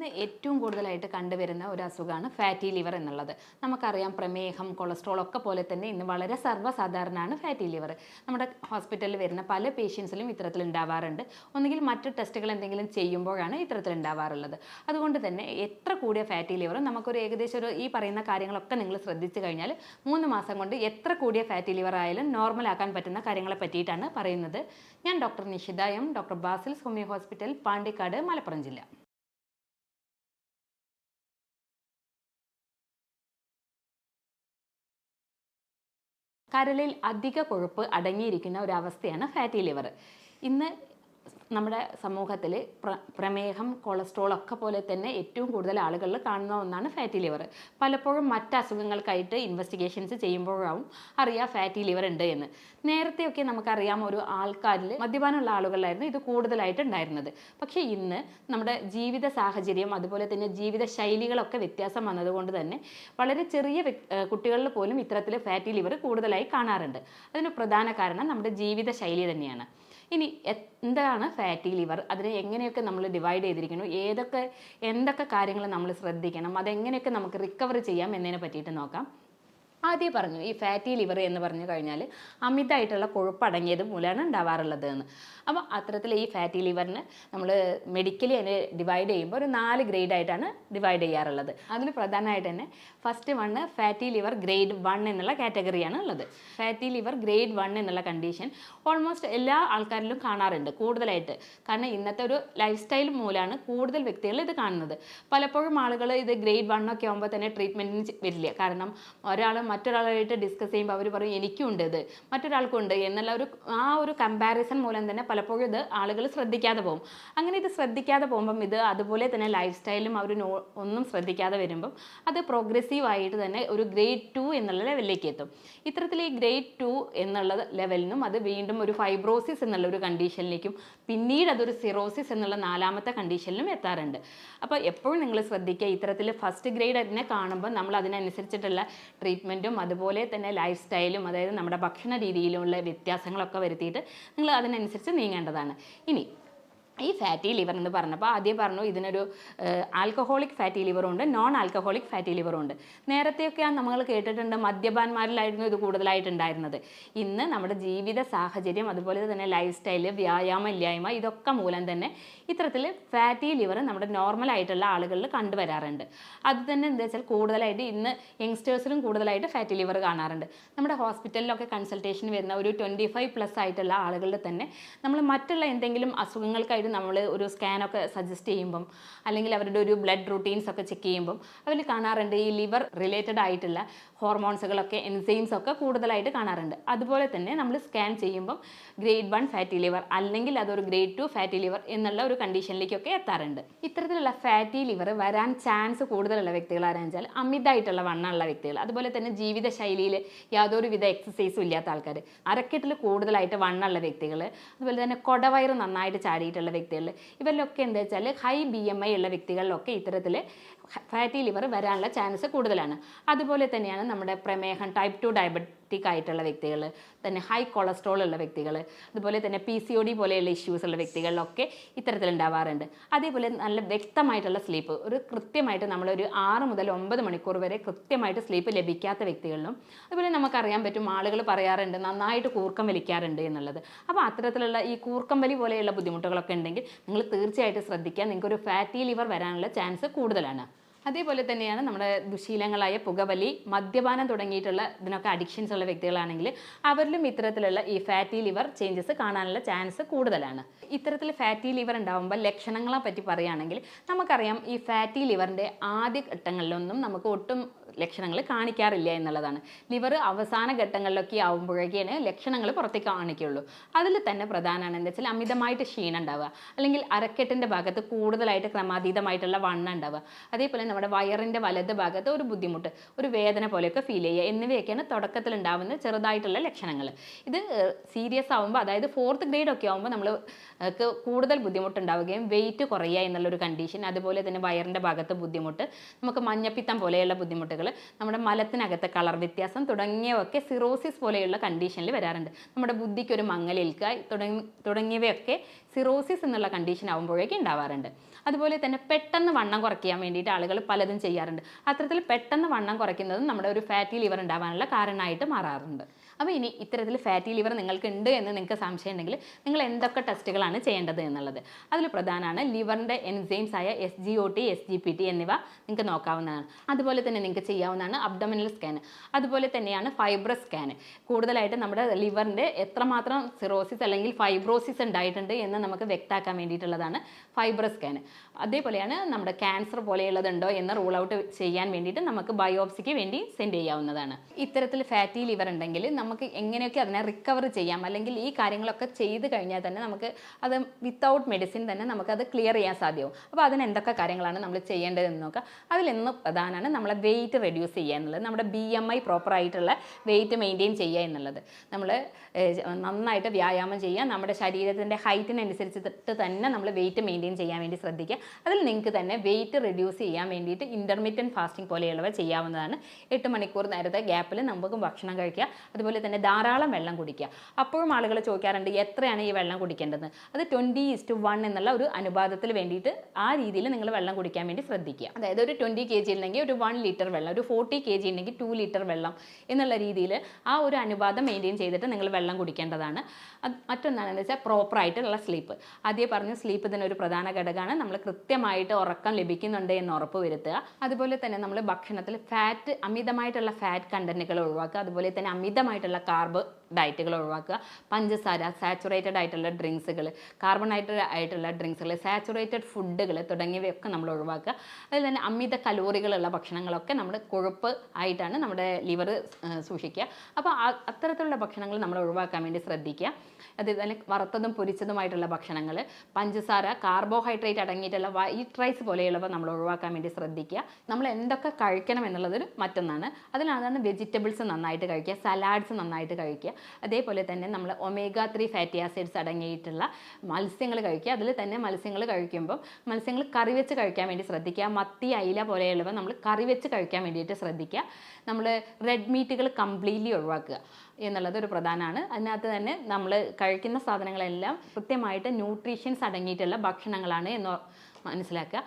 ഇന്ന് ഏറ്റവും കൂടുതലായിട്ട് കണ്ടുവരുന്ന ഒരു അസുഖമാണ് ഫാറ്റി ലിവർ എന്നുള്ളത്. നമുക്കറിയാം പ്രമേഹം കൊളസ്ട്രോൾ ഒക്കെ പോലെ തന്നെ ഇന്ന് വളരെ സർവസാധാരണമാണ് ഫാറ്റി ലിവർ നമ്മുടെ ഹോസ്പിറ്റലിൽ വരുന്ന പല പേഷ്യൻസിലും ഇത്തരത്തിൽ ഉണ്ടാവാറുണ്ട്. ഒന്നുകിൽ മറ്റ് ടെസ്റ്റുകൾ എന്തെങ്കിലും ചെയ്യുമ്പോഴാണ് ഇത്തരത്തിൽ ഉണ്ടാവാറുള്ളത്. അതുകൊണ്ട് തന്നെ എത്ര കൂടിയ ഫാറ്റി ലിവർ നമുക്കൊരു ഏകദേശം ഒരു ഈ പറയുന്ന കാര്യങ്ങളൊക്കെ നിങ്ങൾ ശ്രദ്ധിച്ചു കഴിഞ്ഞാൽ മൂന്ന് മാസം കൊണ്ട് എത്ര കൂടിയ ഫാറ്റി ലിവർ ആയാലും നോർമൽ ആക്കാൻ പറ്റുന്ന കാര്യങ്ങളെ പറ്റിയിട്ടാണ് പറയുന്നത്. ഞാൻ doctor Nishitha M doctor Basils homeo hospital Pandikkad Malappuram ജില്ല. കരളിൽ അധിക കൊഴുപ്പ് അടങ്ങിയിരിക്കുന്ന ഒരു അവസ്ഥയാണ് ഫാറ്റി ലിവർ ഇന്ന് നമ്മുടെ സമൂഹത്തിൽ പ്ര പ്രമേഹം കൊളസ്ട്രോൾ ഒക്കെ പോലെ തന്നെ ഏറ്റവും കൂടുതൽ ആളുകളിൽ കാണുന്ന ഒന്നാണ് ഫാറ്റി ലിവർ പലപ്പോഴും മറ്റ് അസുഖങ്ങൾക്കായിട്ട് ഇൻവെസ്റ്റിഗേഷൻസ് ചെയ്യുമ്പോഴാവും അറിയാം ഫാറ്റി ലിവർ ഉണ്ട് എന്ന്. നേരത്തെയൊക്കെ നമുക്കറിയാം ഒരു ആൾക്കാരിൽ മദ്യപാനമുള്ള ആളുകളിലായിരുന്നു ഇത് കൂടുതലായിട്ട് ഉണ്ടായിരുന്നത്. പക്ഷേ ഇന്ന് നമ്മുടെ ജീവിത സാഹചര്യം അതുപോലെ തന്നെ ജീവിത ശൈലികളൊക്കെ വ്യത്യാസം വന്നതുകൊണ്ട് തന്നെ വളരെ ചെറിയ കുട്ടികളിൽ പോലും ഇത്തരത്തിൽ ഫാറ്റി ലിവർ കൂടുതലായി കാണാറുണ്ട്. അതിന് പ്രധാന കാരണം നമ്മുടെ ജീവിത ശൈലി തന്നെയാണ്. ഇനി എന്താണ് ഫാറ്റി ലിവർ അതിനെ എങ്ങനെയൊക്കെ നമ്മൾ ഡിവൈഡ് ചെയ്തിരിക്കുന്നു? ഏതൊക്കെ എന്തൊക്കെ കാര്യങ്ങൾ നമ്മൾ ശ്രദ്ധിക്കണം? അതെങ്ങനെയൊക്കെ നമുക്ക് റിക്കവർ ചെയ്യാം എന്നതിനെ പറ്റിയിട്ട് നോക്കാം. ആദ്യം പറഞ്ഞു ഈ ഫാറ്റി ലിവർ എന്ന് പറഞ്ഞു കഴിഞ്ഞാൽ അമിതമായിട്ടുള്ള കൊഴുപ്പടങ്ങിയത് മൂലമാണ് ഉണ്ടാവാറുള്ളത് എന്ന്. അപ്പോൾ അത്തരത്തിൽ ഈ ഫാറ്റി ലിവറിന് നമ്മൾ മെഡിക്കലി അതിനെ ഡിവൈഡ് ചെയ്യുമ്പോൾ ഒരു നാല് ഗ്രേഡ് ആയിട്ടാണ് ഡിവൈഡ് ചെയ്യാറുള്ളത്. അതിൽ പ്രധാനമായിട്ട് തന്നെ first one fatty liver grade one എന്നുള്ള കാറ്റഗറിയാണ് ഉള്ളത്. ഫാറ്റി ലിവർ ഗ്രേഡ് വൺ എന്നുള്ള കണ്ടീഷൻ ഓൾമോസ്റ്റ് എല്ലാ ആൾക്കാരിലും കാണാറുണ്ട് കൂടുതലായിട്ട്. കാരണം ഇന്നത്തെ ഒരു ലൈഫ് സ്റ്റൈൽ മൂലമാണ് കൂടുതൽ വ്യക്തികൾ ഇത് കാണുന്നത്. പലപ്പോഴും ആളുകൾ ഇത് ഗ്രേഡ് വൺ ഒക്കെ ആകുമ്പോൾ തന്നെ ട്രീറ്റ്മെന്റിന് വരില്ല. കാരണം ഒരാൾ മറ്റൊരാളായിട്ട് ഡിസ്കസ് ചെയ്യുമ്പോൾ അവർ പറയും എനിക്കും ഉണ്ട് ഇത്. മറ്റൊരാൾക്കും ഉണ്ട് എന്നുള്ള ഒരു ആ ഒരു കമ്പാരിസൺ മൂലം തന്നെ പലപ്പോഴും ഇത് ആളുകൾ ശ്രദ്ധിക്കാതെ പോകും. അങ്ങനെ ഇത് ശ്രദ്ധിക്കാതെ പോകുമ്പം ഇത് അതുപോലെ തന്നെ ലൈഫ് സ്റ്റൈലും അവർ ഒന്നും ശ്രദ്ധിക്കാതെ വരുമ്പം അത് പ്രോഗ്രസീവ് ആയിട്ട് തന്നെ ഒരു ഗ്രേഡ് ടു എന്നുള്ള ലെവലിലേക്ക് എത്തും. ഇത്തരത്തിൽ ഈ ഗ്രേഡ് ടു എന്നുള്ള ലെവലിൽ നിന്നും അത് വീണ്ടും ഒരു ഫൈബ്രോസിസ് എന്നുള്ള ഒരു കണ്ടീഷനിലേക്കും പിന്നീട് അതൊരു സിറോസിസ് എന്നുള്ള നാലാമത്തെ കണ്ടീഷനിലും എത്താറുണ്ട്. അപ്പോൾ എപ്പോഴും നിങ്ങൾ ശ്രദ്ധിക്കുക ഇത്തരത്തിൽ ഫസ്റ്റ് ഗ്രേഡ് തന്നെ കാണുമ്പോൾ നമ്മൾ അതിനനുസരിച്ചിട്ടുള്ള ട്രീറ്റ്മെന്റും അതുപോലെ തന്നെ ലൈഫ് സ്റ്റൈലും അതായത് നമ്മുടെ ഭക്ഷണ രീതിയിലുള്ള വ്യത്യാസങ്ങളൊക്കെ വരുത്തിയിട്ട് നിങ്ങൾ അതിനനുസരിച്ച് നീങ്ങേണ്ടതാണ്. ഇനി ഈ ഫാറ്റി ലിവർ എന്ന് പറഞ്ഞപ്പോൾ ആദ്യം പറഞ്ഞു ഇതിനൊരു ആൽക്കഹോളിക് ഫാറ്റി ലിവറും ഉണ്ട് നോൺ ആൽക്കഹോളിക് ഫാറ്റി ലിവറും ഉണ്ട്. നേരത്തെയൊക്കെ നമ്മൾ കേട്ടിട്ടുണ്ട് മദ്യപാന്മാരിലായിരുന്നു ഇത് കൂടുതലായിട്ടുണ്ടായിരുന്നത്. ഇന്ന് നമ്മുടെ ജീവിത സാഹചര്യം അതുപോലെ തന്നെ ലൈഫ് സ്റ്റൈൽ വ്യായാമം ഇല്ലായ്മ ഇതൊക്കെ മൂലം തന്നെ ഇത്തരത്തിൽ ഫാറ്റി ലിവർ നമ്മുടെ നോർമൽ ആയിട്ടുള്ള ആളുകളിൽ കണ്ടുവരാറുണ്ട്. അത് തന്നെ എന്താ വെച്ചാൽ കൂടുതലായിട്ട് ഇന്ന് യങ്സ്റ്റേഴ്സിലും കൂടുതലായിട്ട് ഫാറ്റി ലിവർ കാണാറുണ്ട്. നമ്മുടെ ഹോസ്പിറ്റലിലൊക്കെ കൺസൾട്ടേഷൻ വരുന്ന ഒരു ട്വന്റി ഫൈവ് പ്ലസ് ആയിട്ടുള്ള ആളുകളിൽ തന്നെ നമ്മൾ മറ്റുള്ള എന്തെങ്കിലും അസുഖങ്ങൾക്കായിട്ട് നമ്മൾ ഒരു സ്കാനൊക്കെ സജസ്റ്റ് ചെയ്യുമ്പം അല്ലെങ്കിൽ അവരുടെ ഒരു ബ്ലഡ് റൂട്ടീൻസ് ഒക്കെ ചെക്ക് ചെയ്യുമ്പം അവർ കാണാറുണ്ട് ഈ ലിവർ റിലേറ്റഡ് ആയിട്ടുള്ള ഹോർമോൺസുകളൊക്കെ എൻസൈംസ് ഒക്കെ കൂടുതലായിട്ട് കാണാറുണ്ട്. അതുപോലെ തന്നെ നമ്മൾ സ്കാൻ ചെയ്യുമ്പം ഗ്രേഡ് വൺ ഫാറ്റി ലിവർ അല്ലെങ്കിൽ അതൊരു ഗ്രേഡ് ടു ഫാറ്റി ലിവർ എന്നുള്ള ഒരു കണ്ടീഷനിലേക്കൊക്കെ എത്താറുണ്ട്. ഇത്തരത്തിലുള്ള ഫാറ്റി ലിവർ വരാൻ ചാൻസ് കൂടുതലുള്ള വ്യക്തികൾ ആരാച്ചാൽ അമിതമായിട്ടുള്ള വണ്ണമുള്ള വ്യക്തികൾ. അതുപോലെ തന്നെ ജീവിതശൈലിയിൽ യാതൊരുവിധ എക്സസൈസും ഇല്ലാത്ത ആൾക്കാർ അരക്കെട്ടിൽ കൂടുതലായിട്ട് വണ്ണമുള്ള വ്യക്തികൾ അതുപോലെ തന്നെ കൊടവയർ നന്നായിട്ട് ചാടിയിട്ടുള്ള വ്യക്തികൾ ഇവരിലൊക്കെ എന്താ വെച്ചാൽ ഹൈ ബി എം ഐ ഉള്ള വ്യക്തികളിലൊക്കെ ഇത്തരത്തിൽ ഫാറ്റി ലിവർ വരാനുള്ള ചാൻസ് കൂടുതലാണ്. അതുപോലെ തന്നെയാണ് നമ്മുടെ പ്രമേഹം ടൈപ്പ് ടു ഡയബറ്റിക് ആയിട്ടുള്ള വ്യക്തികൾ തന്നെ ഹൈ കൊളസ്ട്രോൾ ഉള്ള വ്യക്തികൾ അതുപോലെ തന്നെ പി സി ഒ ഡി പോലെയുള്ള ഇഷ്യൂസ് ഉള്ള വ്യക്തികളിലൊക്കെ ഇത്തരത്തിലുണ്ടാവാറുണ്ട്. അതേപോലെ നല്ല വ്യക്തമായിട്ടുള്ള സ്ലീപ്പ് ഒരു കൃത്യമായിട്ട് നമ്മളൊരു ആറ് മുതൽ ഒമ്പത് മണിക്കൂർ വരെ കൃത്യമായിട്ട് സ്ലീപ്പ് ലഭിക്കാത്ത വ്യക്തികളിലും അതുപോലെ നമുക്കറിയാൻ പറ്റും ആളുകൾ പറയാറുണ്ട് നന്നായിട്ട് കൂർക്കം വലിക്കാറുണ്ട് എന്നുള്ളത്. അപ്പോൾ അത്തരത്തിലുള്ള ഈ കൂർക്കം വലി പോലെയുള്ള ബുദ്ധിമുട്ടുകളൊക്കെ ഉണ്ടെങ്കിൽ നിങ്ങൾ തീർച്ചയായിട്ടും ശ്രദ്ധിക്കുക. നിങ്ങൾക്കൊരു ഫാറ്റി ലിവർ വരാനുള്ള ചാൻസ് കൂടുതലാണ്. അതേപോലെ തന്നെയാണ് നമ്മുടെ ദുശീലങ്ങളായ പുകവലി മദ്യപാനം തുടങ്ങിയിട്ടുള്ള ഇതിനൊക്കെ അഡിക്ഷൻസ് ഉള്ള വ്യക്തികളാണെങ്കിൽ അവരിലും ഇത്തരത്തിലുള്ള ഈ ഫാറ്റി ലിവർ ചേഞ്ചസ് കാണാനുള്ള ചാൻസ് കൂടുതലാണ്. ഇത്തരത്തിൽ ഫാറ്റി ലിവർ ഉണ്ടാകുമ്പോൾ ലക്ഷണങ്ങളെ പറ്റി പറയുകയാണെങ്കിൽ നമുക്കറിയാം ഈ ഫാറ്റി ലിവറിന്റെ ആദ്യ ഘട്ടങ്ങളിലൊന്നും നമുക്ക് ഒട്ടും ലക്ഷണങ്ങൾ കാണിക്കാറില്ല എന്നുള്ളതാണ്. ലിവർ അവസാന ഘട്ടങ്ങളിലൊക്കെ ആവുമ്പോഴേക്കാണ് ലക്ഷണങ്ങൾ പുറത്തേക്ക് കാണിക്കുള്ളൂ. അതിൽ തന്നെ പ്രധാനമാണ് എന്താ വെച്ചാൽ അമിതമായിട്ട് ക്ഷീണം ഉണ്ടാവുക. അല്ലെങ്കിൽ അരക്കെട്ടിന്റെ ഭാഗത്ത് കൂടുതലായിട്ട് ക്രമാതീതമായിട്ടുള്ള വണ്ണം ഉണ്ടാവുക. അതേപോലെ നമ്മുടെ വയറിന്റെ വലത് ഭാഗത്ത് ഒരു ബുദ്ധിമുട്ട് ഒരു വേദന പോലെയൊക്കെ ഫീൽ ചെയ്യുക എന്നിവയൊക്കെയാണ് തുടക്കത്തിൽ ഉണ്ടാവുന്ന ചെറുതായിട്ടുള്ള ലക്ഷണങ്ങൾ. ഇത് സീരിയസ് ആവുമ്പോൾ അതായത് ഫോർത്ത് ഗ്രേഡ് ഒക്കെ ആവുമ്പോൾ നമ്മൾ കൂടുതൽ ബുദ്ധിമുട്ടുണ്ടാവുകയും വെയിറ്റ് കുറയുക എന്നുള്ളൊരു കണ്ടീഷൻ അതുപോലെ തന്നെ വയറിന്റെ ഭാഗത്ത് ബുദ്ധിമുട്ട് നമുക്ക് മഞ്ഞപ്പിത്തം പോലെയുള്ള ബുദ്ധിമുട്ടുകൾ നമ്മുടെ മലത്തിനകത്തെ കളർ വ്യത്യാസം തുടങ്ങിയവയൊക്കെ സിറോസിസ് പോലെയുള്ള കണ്ടീഷനിൽ വരാറുണ്ട്. നമ്മുടെ ബുദ്ധിക്ക് ഒരു മങ്ങലേൽക്കുക തുടങ്ങി തുടങ്ങിയവയൊക്കെ സിറോസിസ് എന്നുള്ള കണ്ടീഷൻ ആകുമ്പോഴേക്കും ഉണ്ടാവാറുണ്ട്. അതുപോലെ തന്നെ പെട്ടെന്ന് വണ്ണം കുറയ്ക്കാൻ വേണ്ടിയിട്ട് ആളുകൾ പലതും ചെയ്യാറുണ്ട്. അത്തരത്തിൽ പെട്ടെന്ന് വണ്ണം കുറയ്ക്കുന്നതും നമ്മുടെ ഒരു ഫാറ്റി ലിവർ ഉണ്ടാവാനുള്ള കാരണമായിട്ട് മാറാറുണ്ട്. അപ്പോൾ ഇനി ഇത്തരത്തിൽ ഫാറ്റി ലിവർ നിങ്ങൾക്ക് ഉണ്ട് എന്ന് നിങ്ങൾക്ക് സംശയം ഉണ്ടെങ്കിൽ നിങ്ങൾ എന്തൊക്കെ ടെസ്റ്റുകളാണ് ചെയ്യേണ്ടത് എന്നുള്ളത്. അതിൽ പ്രധാനമാണ് ലിവറിന്റെ എൻസൈംസ് ആയ S G O T S G P T എന്നിവ നിങ്ങൾക്ക് നോക്കാവുന്നതാണ്. അതുപോലെ തന്നെ നിങ്ങൾക്ക് ചെയ്യാവുന്നതാണ് അബ്ഡമിനൽ സ്കാൻ അതുപോലെ തന്നെയാണ് ഫൈബ്രസ് സ്കാൻ കൂടുതലായിട്ട് നമ്മുടെ ലിവറിന്റെ എത്രമാത്രം സിറോസിസ് അല്ലെങ്കിൽ ഫൈബ്രോസിസ് ഉണ്ടായിട്ടുണ്ട് എന്ന് നമുക്ക് വ്യക്തമാക്കാൻ വേണ്ടിയിട്ടുള്ളതാണ് ഫൈബ്രസ് സ്കാൻ അതേപോലെയാണ് നമ്മുടെ ക്യാൻസർ പോലെയുള്ളതുണ്ടോ എന്ന് റൂൾ ഔട്ട് ചെയ്യാൻ വേണ്ടിയിട്ട് നമുക്ക് ബയോപ്സിക്ക് വേണ്ടി സെൻഡ് ചെയ്യാവുന്നതാണ്. ഇത്തരത്തിൽ ഫാറ്റി ലിവർ ഉണ്ടെങ്കിൽ നമുക്ക് എങ്ങനെയൊക്കെ അതിനെ റിക്കവർ ചെയ്യാം. അല്ലെങ്കിൽ ഈ കാര്യങ്ങളൊക്കെ ചെയ്ത് കഴിഞ്ഞാൽ തന്നെ നമുക്ക് അത് വിത്തൗട്ട് മെഡിസിൻ തന്നെ നമുക്കത് ക്ലിയർ ചെയ്യാൻ സാധ്യവും. അപ്പോൾ അതിന് എന്തൊക്കെ കാര്യങ്ങളാണ് നമ്മൾ ചെയ്യേണ്ടതെന്ന് നോക്കുക അതിലൊന്ന് പ്രധാനമാണ് നമ്മളെ വെയിറ്റ് റെഡ്യൂസ് ചെയ്യുക എന്നുള്ളത്. നമ്മുടെ ബി എം ഐ പ്രോപ്പറായിട്ടുള്ള വെയിറ്റ് മെയിന്റെയിൻ ചെയ്യുക എന്നുള്ളത്. നമ്മൾ നന്നായിട്ട് വ്യായാമം ചെയ്യുക. നമ്മുടെ ശരീരത്തിന്റെ ഹൈറ്റിനനുസരിച്ചിട്ട് തന്നെ നമ്മൾ വെയിറ്റ് മെയിന്റെയിൻ ചെയ്യാൻ വേണ്ടി ശ്രദ്ധിക്കുക. അതിൽ നിങ്ങൾക്ക് തന്നെ വെയിറ്റ് റെഡ്യൂസ് ചെയ്യാൻ വേണ്ടിയിട്ട് ഇന്റർമീഡിയറ്റ് ഫാസ്റ്റിംഗ് പോലെയുള്ളവ ചെയ്യാവുന്നതാണ്. എട്ട് മണിക്കൂർ നേരത്തെ ഗ്യാപ്പിൽ നമുക്ക് ഭക്ഷണം കഴിക്കുക. അതുപോലെ തന്നെ ധാരാളം വെള്ളം കുടിക്കുക. അപ്പോഴും ആളുകൾ ചോദിക്കാറുണ്ട് എത്രയാണ് ഈ വെള്ളം കുടിക്കേണ്ടത്? അത് ട്വന്റി ഇസ്റ്റു വൺ എന്നുള്ള ഒരു അനുപാതത്തിൽ വേണ്ടിയിട്ട് ആ രീതിയിൽ നിങ്ങൾ വെള്ളം കുടിക്കാൻ വേണ്ടി ശ്രദ്ധിക്കുക. അതായത് ഒരു ട്വന്റി കെ ജി ഉണ്ടെങ്കിൽ ഒരു വൺ ലിറ്റർ വെള്ളം ഒരു ഫോർട്ടി കെ ജി ഉണ്ടെങ്കിൽ ടു ലിറ്റർ വെള്ളം എന്നുള്ള രീതിയിൽ ആ ഒരു അനുപാതം മെയിന്റെയിൻ ചെയ്തിട്ട് നിങ്ങൾ വെള്ളം കുടിക്കേണ്ടതാണ്. മറ്റൊന്നാണെന്ന് വെച്ചാൽ പ്രോപ്പറായിട്ടുള്ള സ്ലീപ്പ് ആദ്യം പറഞ്ഞു സ്ലീപ്പ് തന്നെ ഒരു പ്രധാന ഘടകമാണ്. നമ്മൾ കൃത്യമായിട്ട് ഉറക്കം ലഭിക്കുന്നുണ്ട് എന്ന് ഉറപ്പ് വരുത്തുക. അതുപോലെ തന്നെ നമ്മൾ ഭക്ഷണത്തിൽ ഫാറ്റ് അമിതമായിട്ടുള്ള ഫാറ്റ് കണ്ടന്റുകൾ ഒഴിവാക്കുക. അതുപോലെ തന്നെ അമിതമായിട്ടുള്ള കാർബ് ഡയറ്റുകൾ ഒഴിവാക്കുക. പഞ്ചസാര സാച്ചുറേറ്റഡ് ആയിട്ടുള്ള ഡ്രിങ്ക്സുകൾ കാർബണൈറ്റഡ് ആയിട്ടുള്ള ഡ്രിങ്ക്സുകൾ സാച്ചുറേറ്റഡ് ഫുഡുകൾ തുടങ്ങിയവയൊക്കെ നമ്മൾ ഒഴിവാക്കുക. അതിൽ തന്നെ അമിത കലോറികളുള്ള ഭക്ഷണങ്ങളൊക്കെ നമ്മൾ കൊഴുപ്പ് ആയിട്ടാണ് നമ്മുടെ ലിവർ സൂക്ഷിക്കുക. അപ്പോൾ അത്തരത്തിലുള്ള ഭക്ഷണങ്ങൾ നമ്മൾ ഒഴിവാക്കാൻ വേണ്ടി ശ്രദ്ധിക്കുക. അതുപോലെ വറുത്തതും പൊരിച്ചതുമായിട്ടുള്ള ഭക്ഷണങ്ങൾ പഞ്ചസാര കാർബോഹൈഡ്രേറ്റ് അടങ്ങിയിട്ടുള്ള വൈറ്റ് റൈസ് പോലെയുള്ളവ നമ്മൾ ഒഴിവാക്കാൻ വേണ്ടി ശ്രദ്ധിക്കുക. നമ്മൾ എന്തൊക്കെ കഴിക്കണം എന്നുള്ളതൊരു മറ്റൊന്നാണ്. അതിലാണ് വെജിറ്റബിൾസ് നന്നായിട്ട് കഴിക്കുക സലാഡ്സ് നന്നായിട്ട് കഴിക്കുക. അതേപോലെ തന്നെ നമ്മൾ ഒമേഗ ത്രീ ഫാറ്റി ആസിഡ്സ് അടങ്ങിയിട്ടുള്ള മത്സ്യങ്ങൾ കഴിക്കുക. അതിൽ തന്നെ മത്സ്യങ്ങൾ കഴിക്കുമ്പോൾ മത്സ്യങ്ങൾ കറി വെച്ച് കഴിക്കാൻ വേണ്ടി ശ്രദ്ധിക്കുക. മത്തി അയില പോലെയുള്ളവ നമ്മൾ കറി വെച്ച് കഴിക്കാൻ വേണ്ടിയിട്ട് ശ്രദ്ധിക്കുക. നമ്മൾ റെഡ് മീറ്റുകൾ കംപ്ലീറ്റ്ലി ഒഴിവാക്കുക എന്നുള്ളത് ഒരു പ്രധാനമാണ്. അതിനകത്ത് തന്നെ നമ്മൾ കഴിക്കുന്ന സാധനങ്ങളെല്ലാം കൃത്യമായിട്ട് ന്യൂട്രീഷ്യൻസ് അടങ്ങിയിട്ടുള്ള ഭക്ഷണങ്ങളാണ് എന്ന് മനസ്സിലാക്കുക.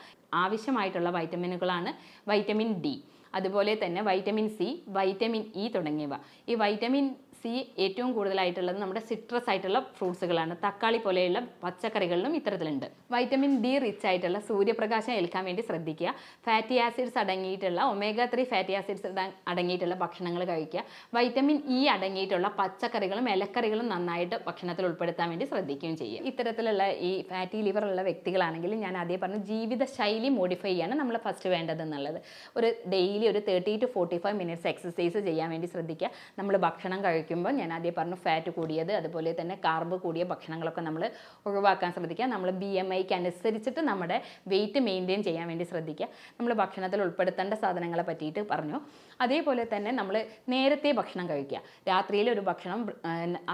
ആവശ്യമായിട്ടുള്ള വൈറ്റമിനുകളാണ് വൈറ്റമിൻ ഡി അതുപോലെ തന്നെ വൈറ്റമിൻ സി വൈറ്റമിൻ ഇ തുടങ്ങിയവ. ഈ വൈറ്റമിൻ സി ഏറ്റവും കൂടുതലായിട്ടുള്ളത് നമ്മുടെ സിട്രസ് ആയിട്ടുള്ള ഫ്രൂട്ട്സുകളാണ്. തക്കാളി പോലെയുള്ള പച്ചക്കറികളിലും ഇത്തരത്തിലുണ്ട്. വൈറ്റമിൻ ഡി റിച്ച് ആയിട്ടുള്ള സൂര്യപ്രകാശം ഏൽക്കാൻ വേണ്ടി ശ്രദ്ധിക്കുക. ഫാറ്റി ആസിഡ്സ് അടങ്ങിയിട്ടുള്ള ഒമേഗ ത്രീ ഫാറ്റി ആസിഡ്സ് അടങ്ങിയിട്ടുള്ള ഭക്ഷണങ്ങൾ കഴിക്കുക. വൈറ്റമിൻ ഇ അടങ്ങിയിട്ടുള്ള പച്ചക്കറികളും ഇലക്കറികളും നന്നായിട്ട് ഭക്ഷണത്തിൽ ഉൾപ്പെടുത്താൻ വേണ്ടി ശ്രദ്ധിക്കുകയും ചെയ്യുക. ഇത്തരത്തിലുള്ള ഈ ഫാറ്റി ലിവർ ഉള്ള വ്യക്തികളാണെങ്കിൽ ഞാൻ ആദ്യം പറഞ്ഞു ജീവിതശൈലി മോഡിഫൈ ചെയ്യാണ് നമ്മൾ ഫസ്റ്റ് വേണ്ടത് എന്നുള്ളത്. ഒരു ഡെയിലി ഒരു thirty to forty five minutes exercise ചെയ്യാൻ വേണ്ടി ശ്രദ്ധിക്കുക. നമ്മൾ ഭക്ഷണം കഴിക്കുമ്പോൾ ഞാൻ ആദ്യം പറഞ്ഞു ഫാറ്റ് കൂടിയത് അതുപോലെ തന്നെ കാർബ് കൂടിയ ഭക്ഷണങ്ങളൊക്കെ നമ്മൾ ഒഴിവാക്കാൻ ശ്രദ്ധിക്കുക. നമ്മൾ ബി എം ഐക്ക് അനുസരിച്ചിട്ട് നമ്മുടെ വെയിറ്റ് മെയിന്റെയിൻ ചെയ്യാൻ വേണ്ടി ശ്രദ്ധിക്കുക. നമ്മൾ ഭക്ഷണത്തിൽ ഉൾപ്പെടുത്തേണ്ട സാധനങ്ങളെ പറ്റിയിട്ട് പറഞ്ഞു. അതേപോലെ തന്നെ നമ്മൾ നേരത്തെ ഭക്ഷണം കഴിക്കുക. രാത്രിയിൽ ഒരു ഭക്ഷണം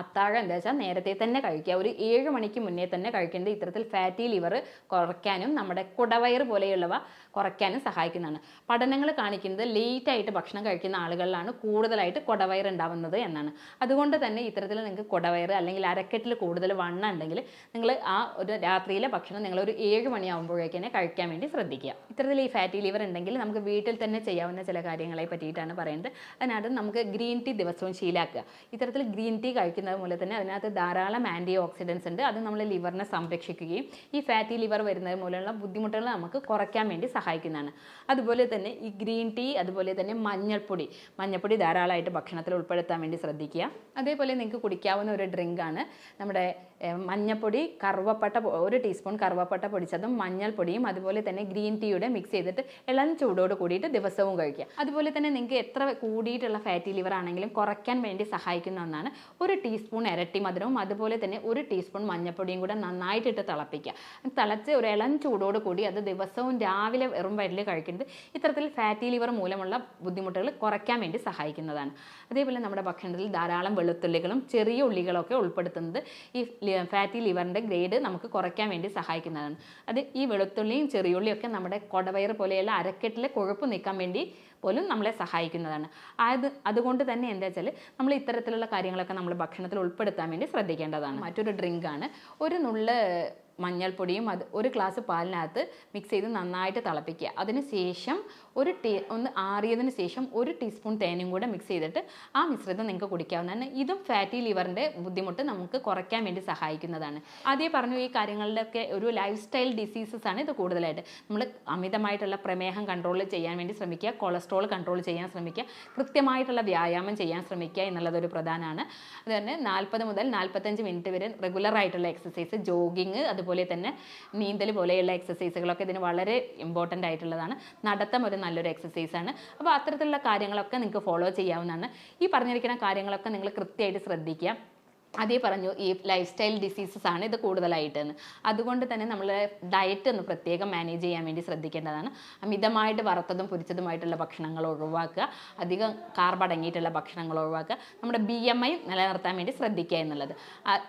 അത്താഴം എന്താ വെച്ചാൽ നേരത്തെ തന്നെ കഴിക്കുക. ഒരു ഏഴ് മണിക്ക് മുന്നേ തന്നെ കഴിക്കേണ്ടത് ഇത്തരത്തിൽ ഫാറ്റി ലിവർ കുറയ്ക്കാനും നമ്മുടെ കുടവയർ പോലെയുള്ളവ കുറയ്ക്കാനും സഹായിക്കുന്നതാണ്. പഠനങ്ങൾ കാണിക്കുന്നത് ലേറ്റായിട്ട് ഭക്ഷണം കഴിക്കുന്ന ആളുകളിലാണ് കൂടുതലായിട്ട് കുടവയർ ഉണ്ടാവുന്നത് എന്നാണ്. അതുകൊണ്ട് തന്നെ ഇത്തരത്തിൽ നിങ്ങൾക്ക് കുടവയർ അല്ലെങ്കിൽ അരക്കെട്ടിൽ കൂടുതൽ വണ്ണം ഉണ്ടെങ്കിൽ നിങ്ങൾ ആ ഒരു രാത്രിയിലെ ഭക്ഷണം നിങ്ങൾ ഒരു ഏഴ് മണിയാകുമ്പോഴേക്കന്നെ കഴിക്കാൻ വേണ്ടി ശ്രദ്ധിക്കുക. ഇത്തരത്തിൽ ഈ ഫാറ്റി ലിവർ ഉണ്ടെങ്കിൽ നമുക്ക് വീട്ടിൽ തന്നെ ചെയ്യാവുന്ന ചില കാര്യങ്ങളെ പറ്റിയിട്ടാണ് പറയുന്നത്. അതിനകത്ത് നമുക്ക് ഗ്രീൻ ടീ ദിവസവും ശീലാക്കുക. ഇത്തരത്തിൽ ഗ്രീൻ ടീ കഴിക്കുന്നത് മൂലം തന്നെ അതിനകത്ത് ധാരാളം ആന്റി ഓക്സിഡൻസ് ഉണ്ട്. അത് നമ്മൾ ലിവറിനെ സംരക്ഷിക്കുകയും ഈ ഫാറ്റി ലിവർ വരുന്നത് മൂലമുള്ള ബുദ്ധിമുട്ടുകൾ നമുക്ക് കുറയ്ക്കാൻ വേണ്ടി സഹായിക്കുന്നതാണ്. അതുപോലെ തന്നെ ഈ ഗ്രീൻ ടീ അതുപോലെ തന്നെ മഞ്ഞൾപ്പൊടി. മഞ്ഞൾപ്പൊടി ധാരാളമായിട്ട് ഭക്ഷണത്തിൽ ഉൾപ്പെടുത്താൻ വേണ്ടി ശ്രദ്ധിക്കുക. അതേപോലെ നിങ്ങൾക്ക് കുടിക്കാവുന്ന ഒരു ഡ്രിങ്കാണ് നമ്മുടെ മഞ്ഞപ്പൊടി കറുവപ്പട്ട ഒരു ടീസ്പൂൺ കറുവപ്പട്ട പൊടിച്ചതും മഞ്ഞൾപ്പൊടിയും അതുപോലെ തന്നെ ഗ്രീൻ ടീയുടെ മിക്സ് ചെയ്തിട്ട് ഇളം ചൂടോട് കൂടിയിട്ട് ദിവസവും കഴിക്കുക. അതുപോലെ തന്നെ നിങ്ങൾക്ക് എത്ര കൂടിയിട്ടുള്ള ഫാറ്റി ലിവർ ആണെങ്കിലും കുറയ്ക്കാൻ വേണ്ടി സഹായിക്കുന്ന ഒന്നാണ് ഒരു ടീസ്പൂൺ ഇരട്ടി മധുരവും അതുപോലെ തന്നെ ഒരു ടീസ്പൂൺ മഞ്ഞൾപ്പൊടിയും കൂടെ നന്നായിട്ടിട്ട് തിളപ്പിക്കുക. തിളച്ച് ഒരു ഇളം ചൂടോട് കൂടി അത് ദിവസവും രാവിലെ വെറും വയറ്റിൽ കഴിക്കുന്നത് ഇത്തരത്തിൽ ഫാറ്റി ലിവർ മൂലമുള്ള ബുദ്ധിമുട്ടുകൾ കുറയ്ക്കാൻ വേണ്ടി സഹായിക്കുന്നതാണ്. അതേപോലെ നമ്മുടെ ഭക്ഷണത്തിൽ ധാരാളം വെളുത്തുള്ളികളും ചെറിയ ഉള്ളികളൊക്കെ ഉൾപ്പെടുത്തുന്നത് ഈ ഫാറ്റി ലിവറിന്റെ ഗ്രേഡ് നമുക്ക് കുറയ്ക്കാൻ വേണ്ടി സഹായിക്കുന്നതാണ്. അത് ഈ വെളുത്തുള്ളിയും ചെറിയുള്ളിയൊക്കെ നമ്മുടെ കൊടവയർ പോലെയുള്ള അരക്കെട്ടിലെ കൊഴുപ്പ് നീക്കാൻ വേണ്ടി പോലും നമ്മളെ സഹായിക്കുന്നതാണ്. അത് അതുകൊണ്ട് തന്നെ എന്താ വെച്ചാൽ നമ്മൾ ഇത്തരത്തിലുള്ള കാര്യങ്ങളൊക്കെ നമ്മൾ ഭക്ഷണത്തിൽ ഉൾപ്പെടുത്താൻ വേണ്ടി ശ്രദ്ധിക്കേണ്ടതാണ്. മറ്റൊരു ഡ്രിങ്കാണ്. ഒരു നുള്ള് മഞ്ഞൾപ്പൊടിയും അത് ഒരു ഗ്ലാസ് പാലിനകത്ത് മിക്സ് ചെയ്ത് നന്നായിട്ട് തിളപ്പിക്കുക. അതിന് ശേഷം ഒരു ടീ ഒന്ന് ആറിയതിന് ശേഷം ഒരു ടീസ്പൂൺ തേനും കൂടെ മിക്സ് ചെയ്തിട്ട് ആ മിശ്രിതം നിങ്ങൾക്ക് കുടിക്കാവുന്നതാണ്. ഇതും ഫാറ്റി ലിവറിന്റെ ബുദ്ധിമുട്ട് നമുക്ക് കുറയ്ക്കാൻ വേണ്ടി സഹായിക്കുന്നതാണ്. ആദ്യം പറഞ്ഞു ഈ കാര്യങ്ങളിലൊക്കെ ഒരു ലൈഫ് സ്റ്റൈൽ ഡിസീസസ് ആണ് ഇത് കൂടുതലായിട്ട്. നമ്മൾ അമിതമായിട്ടുള്ള പ്രമേഹം കൺട്രോൾ ചെയ്യാൻ വേണ്ടി ശ്രമിക്കുക കൊളസ്ട്രോൾ കൺട്രോൾ ചെയ്യാൻ ശ്രമിക്കുക കൃത്യമായിട്ടുള്ള വ്യായാമം ചെയ്യാൻ ശ്രമിക്കുക എന്നുള്ളതൊരു പ്രധാനമാണ്. അതുതന്നെ നാൽപ്പത് മുതൽ നാൽപ്പത്തഞ്ച് മിനിറ്റ് വരെ റെഗുലർ ആയിട്ടുള്ള എക്സസൈസ് ജോഗിങ് അതുപോലെ തന്നെ നീന്തൽ പോലെയുള്ള എക്സസൈസുകളൊക്കെ ഇതിന് വളരെ ഇമ്പോർട്ടന്റ് ആയിട്ടുള്ളതാണ്. നടത്തം ഒരു നല്ലൊരു എക്സസൈസ് ആണ്. അപ്പോൾ അത്തരത്തിലുള്ള കാര്യങ്ങളൊക്കെ നിങ്ങൾക്ക് ഫോളോ ചെയ്യാവുന്നതാണ്. ഈ പറഞ്ഞിരിക്കുന്ന കാര്യങ്ങളൊക്കെ നിങ്ങൾ കൃത്യമായിട്ട് ശ്രദ്ധിക്കുക. അതേ പറഞ്ഞു ഈ ലൈഫ് സ്റ്റൈൽ ഡിസീസസ് ആണ് ഇത് കൂടുതലായിട്ടെന്ന്. അതുകൊണ്ട് തന്നെ നമ്മൾ ഡയറ്റ് ഒന്ന് പ്രത്യേകം മാനേജ് ചെയ്യാൻ വേണ്ടി ശ്രദ്ധിക്കേണ്ടതാണ്. അമിതമായിട്ട് വറുത്തതും പൊരിച്ചതുമായിട്ടുള്ള ഭക്ഷണങ്ങൾ ഒഴിവാക്കുക അധികം കാർബ് അടങ്ങിയിട്ടുള്ള ഭക്ഷണങ്ങൾ ഒഴിവാക്കുക നമ്മുടെ ബി എം ഐ നിലനിർത്താൻ വേണ്ടി ശ്രദ്ധിക്കുക എന്നുള്ളത്.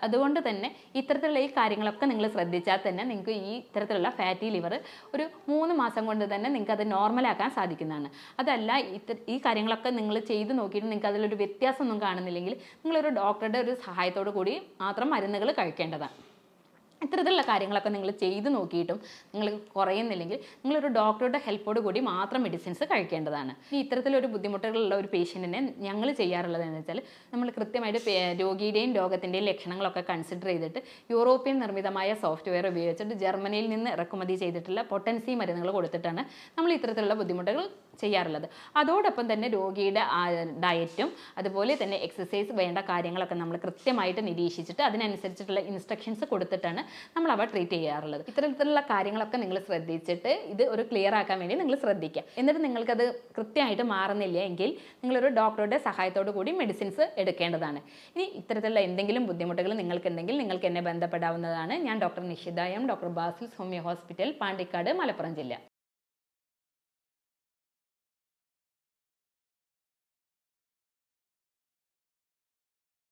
അതുകൊണ്ട് തന്നെ ഇത്തരത്തിലുള്ള ഈ കാര്യങ്ങളൊക്കെ നിങ്ങൾ ശ്രദ്ധിച്ചാൽ തന്നെ നിങ്ങൾക്ക് ഈ ഇത്തരത്തിലുള്ള ഫാറ്റി ലിവർ ഒരു മൂന്ന് മാസം കൊണ്ട് തന്നെ നിങ്ങൾക്ക് അത് നോർമലാക്കാൻ സാധിക്കുന്നതാണ്. അതല്ല ഇത്ത ഈ കാര്യങ്ങളൊക്കെ നിങ്ങൾ ചെയ്ത് നോക്കിയിട്ട് നിങ്ങൾക്ക് അതിലൊരു വ്യത്യാസമൊന്നും കാണുന്നില്ലെങ്കിൽ നിങ്ങളൊരു ഡോക്ടറുടെ ഒരു സഹായത്തോടു കൂടി മാത്രം മരുന്നുകൾ കഴിക്കേണ്ടതാണ്. ഇത്തരത്തിലുള്ള കാര്യങ്ങളൊക്കെ നിങ്ങൾ ചെയ്ത് നോക്കിയിട്ടും നിങ്ങൾ കുറയുന്നില്ലെങ്കിൽ നിങ്ങളൊരു ഡോക്ടറുടെ ഹെൽപ്പോട് കൂടി മാത്രം മെഡിസിൻസ് കഴിക്കേണ്ടതാണ്. ഇനി ഇത്തരത്തിലൊരു ബുദ്ധിമുട്ടുകളുള്ള ഒരു പേഷ്യന്റിനെ ഞങ്ങൾ ചെയ്യാറുള്ളത് എന്ന് വെച്ചാൽ നമ്മൾ കൃത്യമായിട്ട് രോഗിയുടെയും രോഗത്തിന്റെയും ലക്ഷണങ്ങളൊക്കെ കൺസിഡർ ചെയ്തിട്ട് യൂറോപ്യൻ നിർമ്മിതമായ സോഫ്റ്റ്വെയർ ഉപയോഗിച്ചിട്ട് ജർമ്മനിയിൽ നിന്ന് ഇറക്കുമതി ചെയ്തിട്ടുള്ള പൊട്ടൻസി മരുന്നുകൾ കൊടുത്തിട്ടാണ് നമ്മൾ ഇത്തരത്തിലുള്ള ബുദ്ധിമുട്ടുകൾ ചെയ്യാറുള്ളത്. അതോടൊപ്പം തന്നെ രോഗിയുടെ ഡയറ്റും അതുപോലെ തന്നെ എക്സസൈസ് വേണ്ട കാര്യങ്ങളൊക്കെ നമ്മൾ കൃത്യമായിട്ട് നിരീക്ഷിച്ചിട്ട് അതിനനുസരിച്ചിട്ടുള്ള ഇൻസ്ട്രക്ഷൻസ് കൊടുത്തിട്ടാണ് നമ്മൾ അവ ട്രീറ്റ് ചെയ്യാറുള്ളത്. ഇത്തരത്തിലുള്ള കാര്യങ്ങളൊക്കെ നിങ്ങൾ ശ്രദ്ധിച്ചിട്ട് ഇത് ഒരു ക്ലിയർ ആക്കാൻ വേണ്ടി നിങ്ങൾ ശ്രദ്ധിക്കുക. എന്നിട്ട് നിങ്ങൾക്കത് കൃത്യമായിട്ട് മാറുന്നില്ല എങ്കിൽ നിങ്ങളൊരു ഡോക്ടറുടെ സഹായത്തോടു കൂടി മെഡിസിൻസ് എടുക്കേണ്ടതാണ്. ഇനി ഇത്തരത്തിലുള്ള എന്തെങ്കിലും ബുദ്ധിമുട്ടുകൾ നിങ്ങൾക്കുണ്ടെങ്കിൽ നിങ്ങൾക്ക് എന്നെ ബന്ധപ്പെടാവുന്നതാണ്. ഞാൻ doctor Nishitha M doctor Basils homeo hospital Pandikkad Malappuram ജില്ല.